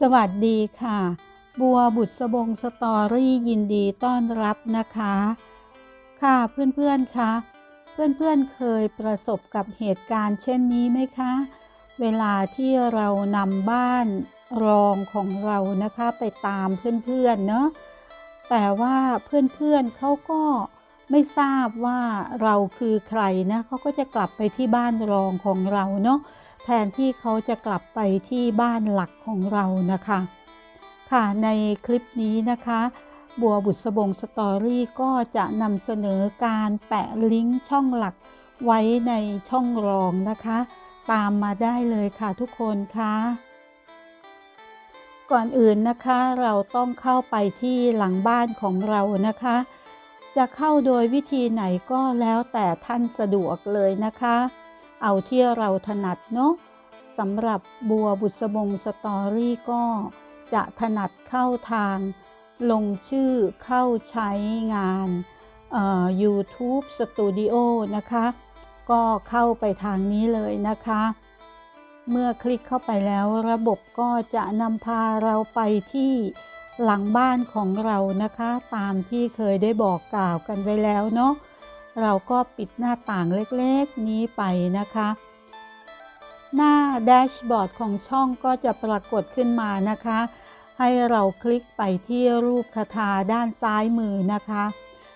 สวัสดีค่ะ บัวบุษบงสตอรี่ยินดีต้อนรับนะคะ ค่ะเพื่อนๆคะเพื่อนๆเคยประสบกับเหตุการณ์เช่นนี้ไหมคะ เวลาที่เรานำบ้านรองของเรานะคะไปตามเพื่อนๆเนาะแต่ว่าเพื่อนๆเขาก็ ไม่ทราบว่าเราคือใครนะเขาก็จะกลับไปที่บ้านรองของเราเนาะแทนที่เขาจะกลับไปที่บ้านหลักของเรานะคะ ค่ะในคลิปนี้นะคะ บัวบุษบงสตอรี่ก็จะนำเสนอการแปะลิงก์ช่องหลักไว้ในช่องรองนะคะ ตามมาได้เลยค่ะทุกคนคะก่อนอื่นนะคะเราต้องเข้าไปที่หลังบ้านของเรานะคะ จะเข้าโดยวิธีไหนก็แล้วแต่ท่านสะดวกเลยนะคะ เอาที่เราถนัดเนาะสำหรับบัวบุษบงสตอรี่ก็จะถนัดเข้าทาง ลงชื่อเข้าใช้งานเอ่อ YouTube Studio นะคะ ก็เข้าไปทางนี้เลยนะคะ เมื่อคลิกเข้าไปแล้วระบบก็จะนำพาเราไปที่ หลังบ้านของเรานะคะ ตามที่เคยได้บอกกล่าวกันไว้แล้วเนาะเราก็ปิดหน้าต่างเล็กๆนี้ไปนะคะ หน้าแดชบอร์ดของช่องก็จะปรากฏขึ้นมานะคะ ให้เราคลิกไปที่รูปคาถาด้านซ้ายมือนะคะ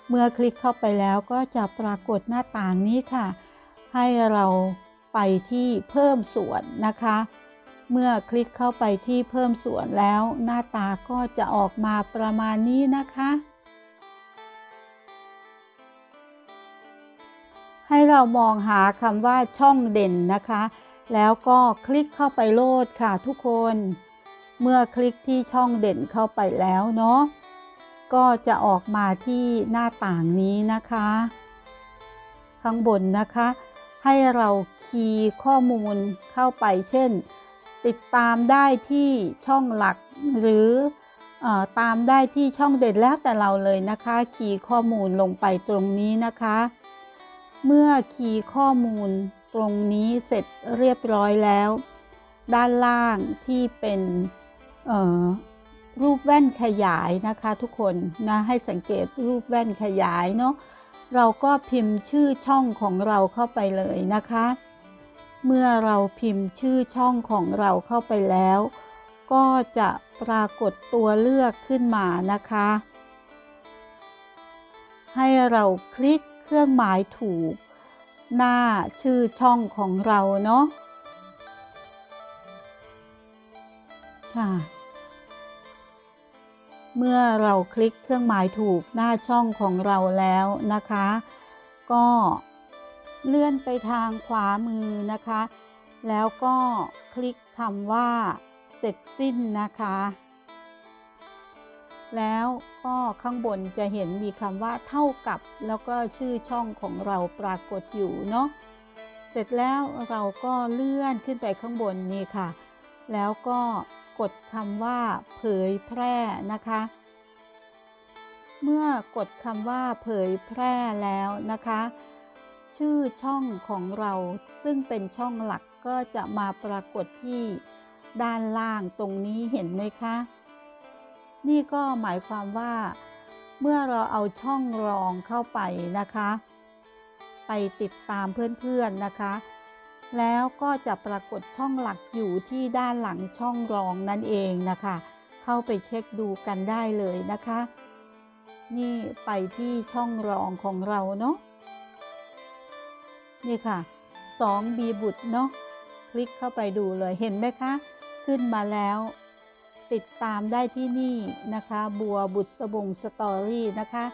เมื่อคลิกเข้าไปแล้วก็จะปรากฏหน้าต่างนี้ค่ะ ให้เราไปที่เพิ่มส่วนนะคะ เมื่อคลิกเข้าไปที่เพิ่มส่วนแล้ว หน้าตาก็จะออกมาประมาณนี้นะคะ ให้เรามองหาคำว่าช่องเด่นนะคะ แล้วก็คลิกเข้าไปโลดค่ะทุกคน เมื่อคลิกที่ช่องเด่นเข้าไปแล้วเนาะก็จะออกมาที่หน้าต่างนี้นะคะ ข้างบนนะคะ ให้เราคีย์ข้อมูลเข้าไปเช่น ติดตามได้ที่ช่องหลักหรืออตามได้ที่ช่องเด่นแล้วแต่เราเลยนะคะ คีย์ข้อมูลลงไปตรงนี้นะคะ เมื่อคีย์ข้อมูลตรงนี้เสร็จเรียบร้อยแล้ว ด้านล่างที่เป็นรูปแว่นขยายนะคะทุกคนนะให้สังเกตรูปแว่นขยายเนาะเราก็พิมพ์ชื่อช่องของเราเข้าไปเลยนะคะ เมื่อเราพิมพ์ชื่อช่องของเราเข้าไปแล้ว ก็จะปรากฏตัวเลือกขึ้นมานะคะ ให้เราคลิกเครื่องหมายถูก หน้าชื่อช่องของเราเนาะค่ะเมื่อเราคลิกเครื่องหมายถูกหน้าช่องของเราแล้วนะคะ ก็ เลื่อนไปทางขวามือนะคะ แล้วก็คลิกคำว่า เสร็จสิ้นนะคะ แล้วก็ข้างบนจะเห็นมีคำว่าเท่ากับ แล้วก็ชื่อช่องของเราปรากฏอยู่เนาะ เสร็จแล้วเราก็เลื่อนขึ้นไปข้างบนนี่ค่ะ แล้วก็กดคำว่าเผยแพร่นะคะ เมื่อกดคำว่าเผยแพร่แล้วนะคะ ชื่อช่องของเรา ซึ่งเป็นช่องหลักก็จะมาปรากฏที่ด้านล่างตรงนี้เห็นไหมคะ นี่ก็หมายความว่า เมื่อเราเอาช่องรองเข้าไปนะคะ ไปติดตามเพื่อนๆนะคะ แล้วก็จะปรากฏช่องหลักอยู่ที่ด้านหลังช่องรองนั่นเองนะคะ เข้าไปเช็คดูกันได้เลยนะคะ นี่ไปที่ช่องรองของเราเนาะ นี่ค่ะ2 b บุตรเนาะคลิกเข้าไปดูเลยเห็นไหมคะ ขึ้นมาแล้ว ติดตามได้ที่นี่นะคะ บัวบุตรสบงสตอรี่นะคะ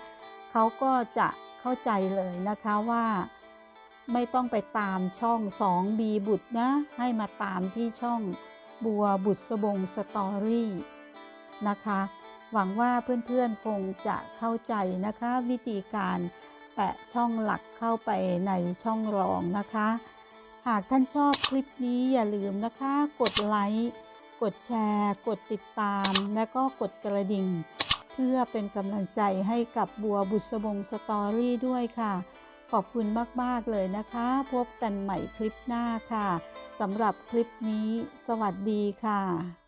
เขาก็จะเข้าใจเลยนะคะว่าไม่ต้องไปตามช่อง 2B บุตรนะ ให้มาตามที่ช่องบัวบุตรสบงสตอรี่นะคะ หวังว่าเพื่อนๆคงจะเข้าใจนะคะวิธีการ แปะช่องหลักเข้าไปในช่องรองนะคะ หากท่านชอบคลิปนี้อย่าลืมนะคะ กดไลค์ กดแชร์ กดติดตาม และก็กดกระดิ่ง เพื่อเป็นกำลังใจให้กับบัวบุษบงสตอรี่ด้วยค่ะ ขอบคุณมาก ๆ เลยนะคะ พบกันใหม่คลิปหน้าค่ะสำหรับคลิปนี้ สวัสดีค่ะ